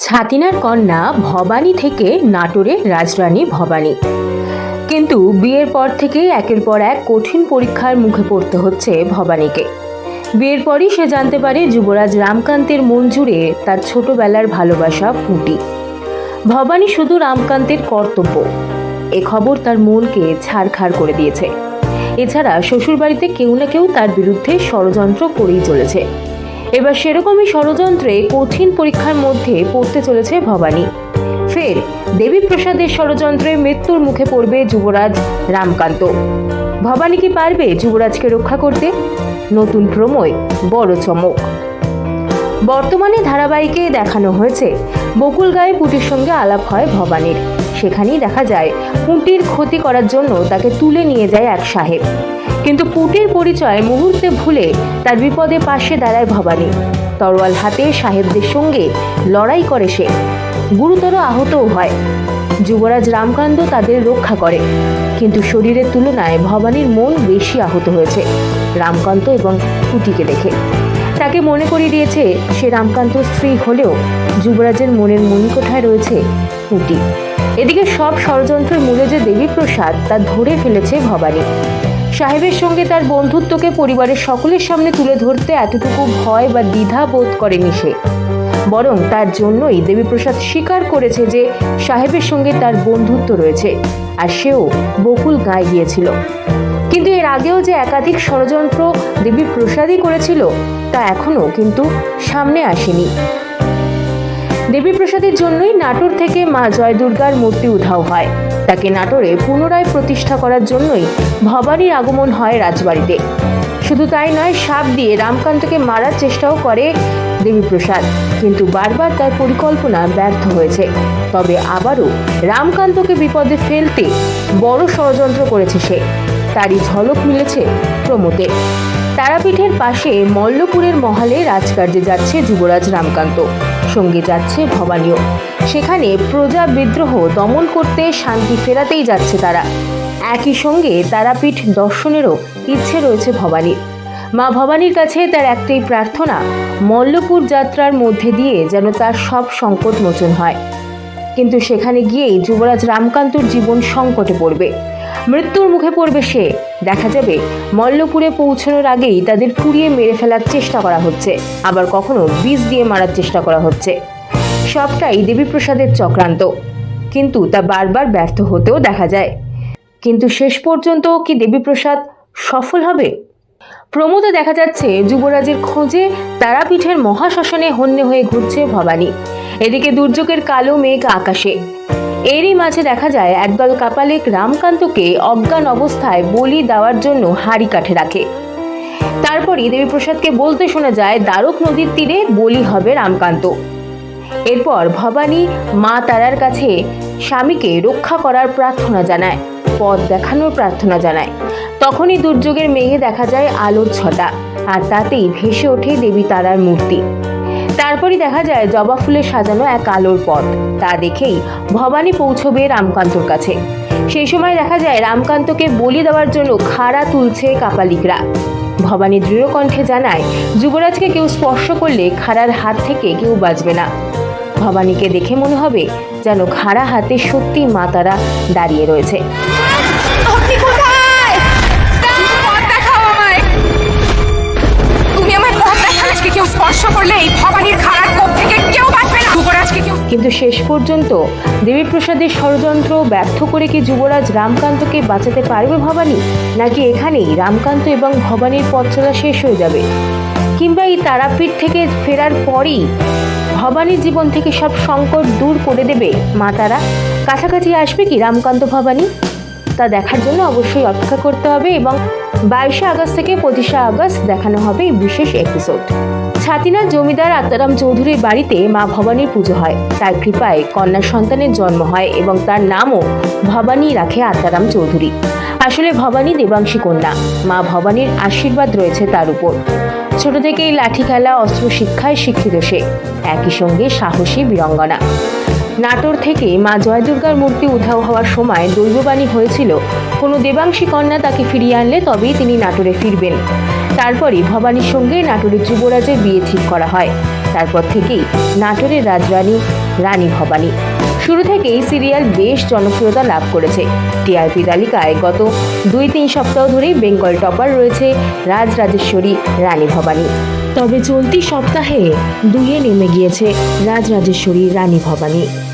ছাতিনার কন্যা ভবানী থেকে নাটোরের রাজরানী ভবানী। কিন্তু বিয়ের পর থেকেই একের পর এক কঠিন পরীক্ষার মুখে পড়তে হচ্ছে ভবানীকে। বিয়ের পরই সে জানতে পারে যুবরাজ রামকান্তের মন জুড়ে তার ছোটবেলার ভালোবাসা পুঁটি ভবানী শুধু রামকান্তের কর্তব্য। এ খবর তার মনকে ছাড়খাড় করে দিয়েছে। এছাড়া শ্বশুরবাড়িতে কেউ না কেউ তার বিরুদ্ধে ষড়যন্ত্র করেই চলেছে। এবার সেরকমই ষড়যন্ত্রে কঠিন পরীক্ষার মধ্যে পড়তে চলেছে ভবানী। ফের দেবীপ্রসাদের ষড়যন্ত্রে মৃত্যুর মুখে পড়বে যুবরাজ রামকান্ত। ভবানী কি পারবে যুবরাজকে রক্ষা করতে? নতুন প্রমোয়, বড় চমক। বর্তমানে ধারাবাহিকে দেখানো হয়েছে বকুল গায়ে পুটির সঙ্গে আলাপ হয় ভবানীর। সেখানেই দেখা যায়, পুঁটির ক্ষতি করার জন্য তাকে তুলে নিয়ে যায় এক সাহেব। কিন্তু পুটির পরিচয় মুহূর্তে ভুলে তার বিপদে পাশে দাঁড়ায় ভবানী। তরোয়াল হাতে সাহেবদের সঙ্গে লড়াই করে সে। গুরুতর আহতও হয়। যুবরাজ রামকান্ত তাদের রক্ষা করে। কিন্তু শরীরের তুলনায় ভবানীর মন বেশি আহত হয়েছে। রামকান্ত এবং পুটিকে দেখে। তাকে মনে করিয়ে দিয়েছে সে রামকান্ত স্ত্রী হলেও যুবরাজের মনের মণিকোঠায় রয়েছে পুটি। এদিকে সব ষড়যন্ত্রের মূলে যে দেবীপ্রসাদ তা ধরে ফেলেছে ভবানী। সাহেবের সঙ্গে তার বন্ধুত্বকে পরিবারের সকলের সামনে তুলে ধরতে এতটুকু ভয় বা দ্বিধা বোধ করেনি সে। বরং তার জন্যই দেবীপ্রসাদ স্বীকার করেছে যে সাহেবের সঙ্গে তার বন্ধুত্ব রয়েছে আর সেও বকুল গায়ে গিয়েছিল। কিন্তু এর আগেও যে একাধিক ষড়যন্ত্র দেবীপ্রসাদই করেছিল, তা এখনও কিন্তু সামনে আসেনি। দেবীপ্রসাদের জন্যই নাটোর থেকে মা জয় দুর্গার মূর্তি উধাও হয়। তাকে নাটোরে পুনরায় প্রতিষ্ঠা করার জন্যই ভবানীর আগমন হয় রাজবাড়িতে। শুধু তাই নয়, সাপ দিয়ে রামকান্তকে মারার চেষ্টাও করে দেবীপ্রসাদ। কিন্তু বারবার তার পরিকল্পনা ব্যর্থ হয়েছে। তবে আবারও রামকান্তকে বিপদে ফেলতে বড় ষড়যন্ত্র করেছে সে। তারই ঝলক মিলেছে প্রমোতে তারাপীঠের পাশে মল্লপুরের মহালে রাজকার্যে যাচ্ছে যুবরাজ রামকান্ত। সঙ্গে যাচ্ছে ভবানীও। সেখানে প্রজা বিদ্রোহ দমন করতে শান্তি ফেরাতেই যাচ্ছে তারা। একই সঙ্গে তারাপীঠ দর্শনেরও ইচ্ছে রয়েছে ভবানীর। মা ভবানীর কাছে তার একটাই প্রার্থনা, মল্লপুর যাত্রার মধ্যে দিয়ে যেন তার সব সংকট মোচন হয়। কিন্তু সেখানে গিয়েই যুবরাজ রামকান্তর জীবন সংকটে পড়বে। মৃত্যুর মুখে পড়বে সে। দেখা যাবে, মল্লপুরে পৌঁছানোর আগেই তাদের পুড়িয়ে মেরে ফেলার চেষ্টা করা হচ্ছে। আবার কখনো বিষ দিয়ে মারার চেষ্টা করা হচ্ছে। সবটাই দেবীপ্রসাদের চক্রান্ত। কিন্তু তা বারবার ব্যর্থ হতেও দেখা যায়। কিন্তু শেষ পর্যন্ত কি দেবীপ্রসাদ সফল হবে? প্রমোদে দেখা যাচ্ছে যুবরাজের খোঁজে তারাপীঠের মহাশ্মশানে হন্যে হয়ে ঘুরছে ভবানী। এদিকে দুর্যোগের কালো মেঘ আকাশে। এরই মাঝে দেখা যায় একদল কাপালিক রামকান্তকে অজ্ঞান অবস্থায় বলি দেওয়ার জন্য হাড়ি কাঠে রাখে। তারপরই দেবীপ্রসাদকে বলতে শোনা যায়, দ্বারক নদীর তীরে বলি হবে রামকান্ত। এরপর ভবানী মা তারার কাছে স্বামীকে রক্ষা করার প্রার্থনা জানায়, পথ দেখানোর প্রার্থনা জানায়। তখনই দুর্যোগের মেঘে দেখা যায় আলোর ছটা, আর তাতেই ভেসে ওঠে দেবী তারার মূর্তি। তারপরই দেখা যায় জবা ফুলে সাজানো এক আলোর পথ, তা দেখেই ভবানী পৌঁছবে রামকান্তর কাছে। সেই সময় দেখা যায় রামকান্তকে বলি দেওয়ার জন্য খাড়া তুলছে কাপালিকরা। ভবানী দৃঢ় কণ্ঠে জানায়, যুবরাজকে কেউ স্পর্শ করলে খাড়ার হাত থেকে কেউ বাঁচবে না। ভবানীকে দেখে মনে হবে যেন খাড়া হাতে সত্যি মা তারা দাঁড়িয়ে রয়েছে। কিন্তু শেষ পর্যন্ত দেবীপ্রসাদের ষড়যন্ত্র ব্যর্থ করে কি যুবরাজ রামকান্তকে বাঁচাতে পারবে ভবানী? নাকি এখানেই রামকান্ত এবং ভবানীর পথ চলা শেষ হয়ে যাবে? কিংবা এই তারাপীঠ থেকে ফেরার পরই ভবানীর জীবন থেকে সব সংকট দূর করে দেবে মা তারা। কাছাকাছি আসবে কি রামকান্ত ভবানী? তা দেখার জন্য অবশ্যই অপেক্ষা করতে হবে এবং বাইশে আগস্ট থেকে পঁচিশে আগস্ট দেখানো হবে এই বিশেষ এপিসোড ছাতিনার জমিদার আত্মারাম চৌধুরীর বাড়িতে মা ভবানীর পুজো হয়। তার কৃপায় কন্যা সন্তানের জন্ম হয় এবং তার নামও ভবানী রাখে আত্মারাম চৌধুরী। আসলে ভবানী দেবাংশী কন্যা। মা ভবানীর আশীর্বাদ রয়েছে তার উপর। ছোট থেকেই লাঠি খেলা, অস্ত্র শিক্ষায় শিক্ষিত সে। একই সঙ্গে সাহসী বীরঙ্গনা। নাটোর থেকে মা জয় দুর্গার মূর্তি উধাও হওয়ার সময় দৈববাণী হয়েছিল, কোনো দেবাংশী কন্যা তাকে ফিরিয়ে আনলে তবেই তিনি নাটোরে ফিরবেন। তারপরই ভবানীর সঙ্গে নাটোরের যুবরাজের বিয়ে ঠিক করা হয়। তারপর থেকেই নাটোরের রাজরানী, রানী ভবানী। শুরু থেকেই সিরিয়াল বেশ জনপ্রিয়তা লাভ করেছে। টিআরপি তালিকায় গত দুই তিন সপ্তাহ ধরেই বেঙ্গল টপার রয়েছে রাজ রাজেশ্বরী রানী ভবানী। তবে চলতি সপ্তাহে দুইয়ে নেমে গিয়েছে রাজরাজেশ্বরী, রানী ভবানী।